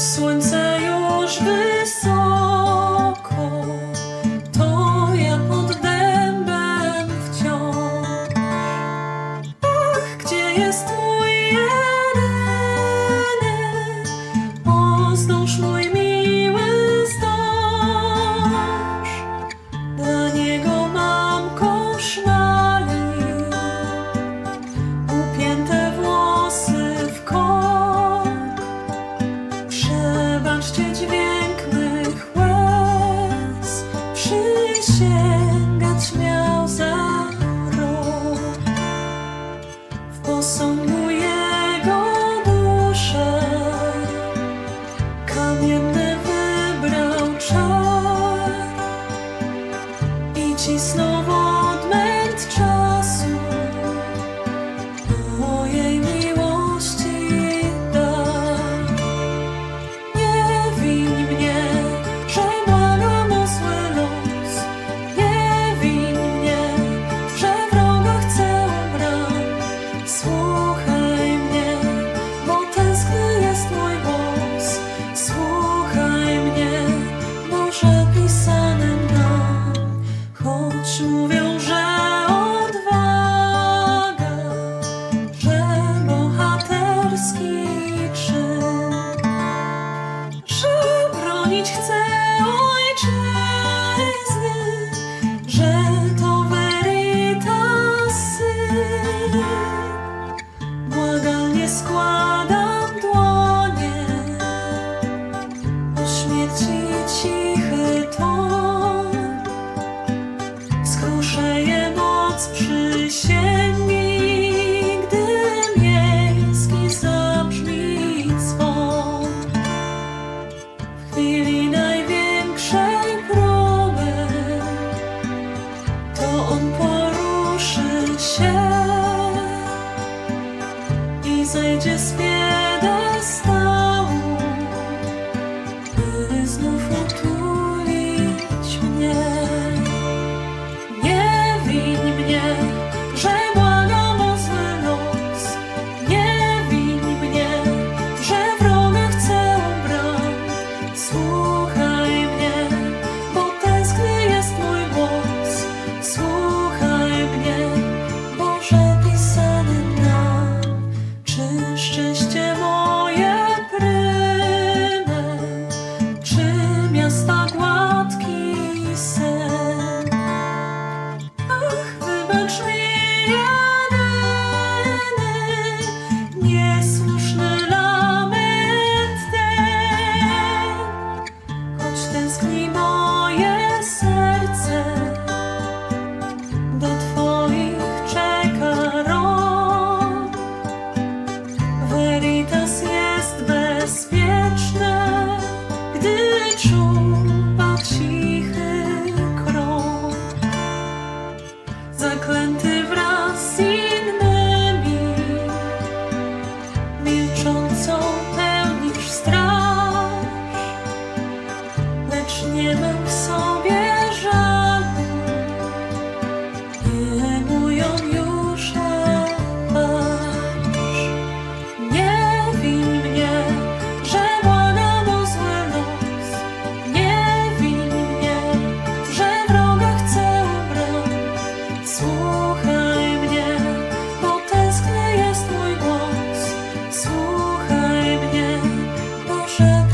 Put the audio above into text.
słońce już wysoko, to ja pod dębem wciąż. Ach, gdzie jest mój jedyny? Pozdąż mój. Ci znowu squad. zejdzie z piedestału, by znów szczęście true. Zawsze